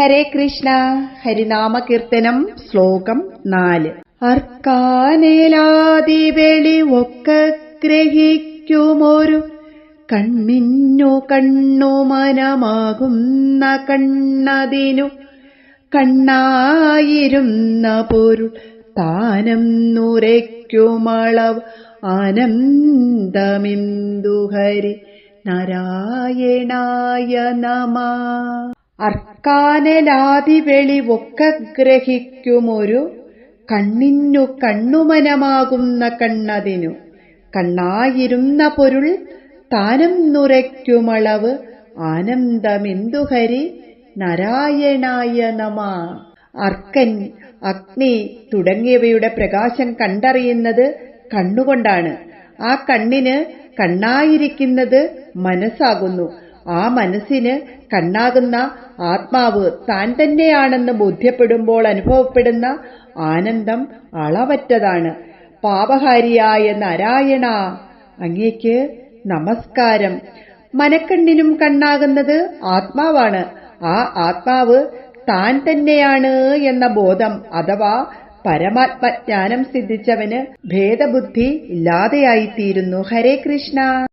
ഹരേ കൃഷ്ണ. ഹരിനാമ കീർത്തനം ശ്ലോകം നാല്. അർക്കാനേലാതി വെളി ഒക്കെ ഗ്രഹിക്കുമൊരു കണ്ണിന്നു കണ്ണു മനമാകുന്ന കണ്ണതിനു കണ്ണായിരുന്ന പൊരുൾ താനം നുരയ്ക്കുമളവ് ആനന്ദമിന്ദുഹരി നാരായണായ നമ. അർക്കാനലാതി വെളിവൊക്കെ ഗ്രഹിക്കുമൊരു കണ്ണിന്നു കണ്ണുമനമാകുന്ന കണ്ണതിനു. കണ്ണായിരുന്ന പൊരുൾ താനം നുരയ്ക്കുമളവ് ആനന്ദമെന്തുഹരി നാരായണായ നമ. അർക്കൻ അഗ്നി തുടങ്ങിയവയുടെ പ്രകാശം കണ്ടറിയുന്നത് കണ്ണുകൊണ്ടാണ്. ആ കണ്ണിന് കണ്ണായിരിക്കുന്നത് മനസ്സാകുന്നു. ആ മനസ്സിന് കണ്ണാകുന്ന ആത്മാവ് താൻ തന്നെയാണെന്ന് ബോധ്യപ്പെടുമ്പോൾ അനുഭവപ്പെടുന്ന ആനന്ദം അളവറ്റതാണ്. പാപഹാരിയായ നാരായണ അങ്ങേക്ക് നമസ്കാരം. മനക്കണ്ണിനും കണ്ണാകുന്നത് ആത്മാവാണ്. ആ ആത്മാവ് താൻ തന്നെയാണ് എന്ന ബോധം അഥവാ പരമാത്മജ്ഞാനം സിദ്ധിച്ചവന് ഭേദബുദ്ധി ഇല്ലാതെയായിത്തീരുന്നു. ഹരേ കൃഷ്ണ.